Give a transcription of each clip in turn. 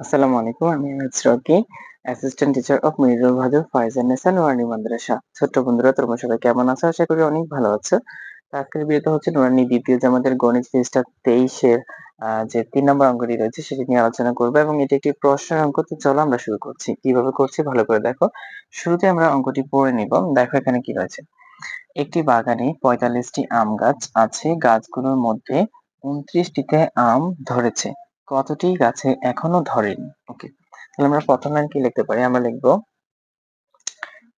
আসসালামু আলাইকুম, আমি এমএস অ্যাসিস্ট্যান্ট টিচার অফ মিরুল ভাদুর ফাইজান নেসান ওয়ার্নি মাদ্রাসা ছোট্ট বন্ধুরা, তোমরা সবাই কেমন আছো? আশা করি অনেক ভালো আছো। আজকের ভিডিওতে হচ্ছে নুরানি দ্বিতীয় যে আমাদের গণিত ফিজটা তেইশের যে তিন নম্বর অঙ্কটি রয়েছে, সেটি নিয়ে আলোচনা করব এবং এটি একটি প্রশ্নের অঙ্ক। তো চলো আমরা শুরু করছি। কীভাবে করছি ভালো করে দেখো। শুরুতে আমরা অঙ্কটি পড়ে নিব। দেখো এখানে কি রয়েছে। একটি বাগানে পঁয়তাল্লিশটি আম গাছ আছে। গাছগুলোর মধ্যে উনত্রিশটিতে আম ধরেছে। কতটি গাছে এখনও ধরেনি? ওকে তাহলে আমরা প্রথম লাইন কি লিখতে পারি? আমরা লিখব,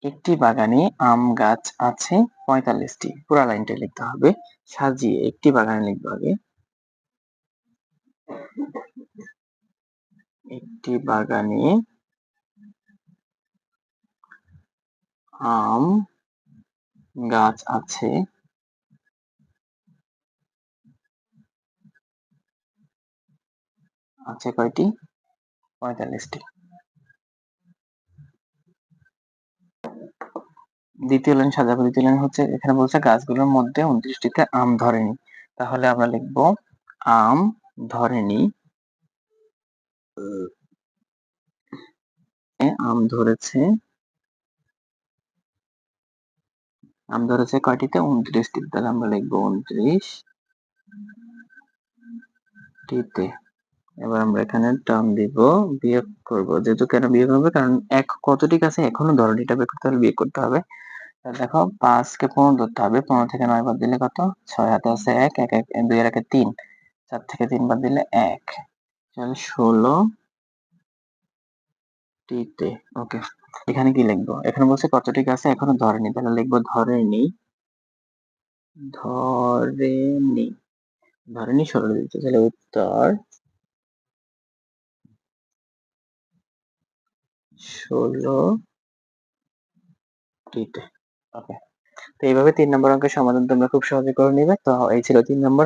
একটি বাগানে আম গাছ আছে পঁয়তাল্লিশটি। পুরা লাইনটা লিখতে হবে। সাজিয়ে একটি বাগানে লিখব আগে। একটি বাগানে আম গাছ আছে আছে কয়টি? পঁয়তাল্লিশটি। দ্বিতীয় লাইন সাজাবো দ্বিতীয় লাইন হচ্ছে, এখানে বলছে গাছগুলোর মধ্যে উনত্রিশটিতে আম ধরেনি। তাহলে আমরা লিখব, আম ধরেনি। আম ধরেছে আম ধরেছে কয়টিতে? উনত্রিশটি তাহলে আমরা লিখব উনত্রিশ টিতে এবার আমরা এখানে টার্ম দিব, বিয়োগ করব। যেহেতু কেন বিয়োগ হবে? কারণ এক কতটি আছে? এখনও ধরনীটা বের করতে হলে বিয়োগ করতে হবে। দেখো পাঁচকে পনেরো ধরতে হবে। পনেরো থেকে নয় বাদ দিলে কত? ছয় হাতে আছে এক এক এক, দুই, একে তিন। চার থেকে তিন বাদ দিলে এক। ষোলো টিতে। ওকে, এখানে কি লিখব? এখানে বলছে কতটি আছে? এখনও ধরেনি। তাহলে লিখব ধরেনি। ধরেনি। ধরেনি ষোলো দিতে। তাহলে উত্তর ষোলো। তো এইভাবে তিন নম্বর অঙ্কের সমাধান তোমরা খুব সহজে করে নিবে। তো এই ছিল তিন নম্বর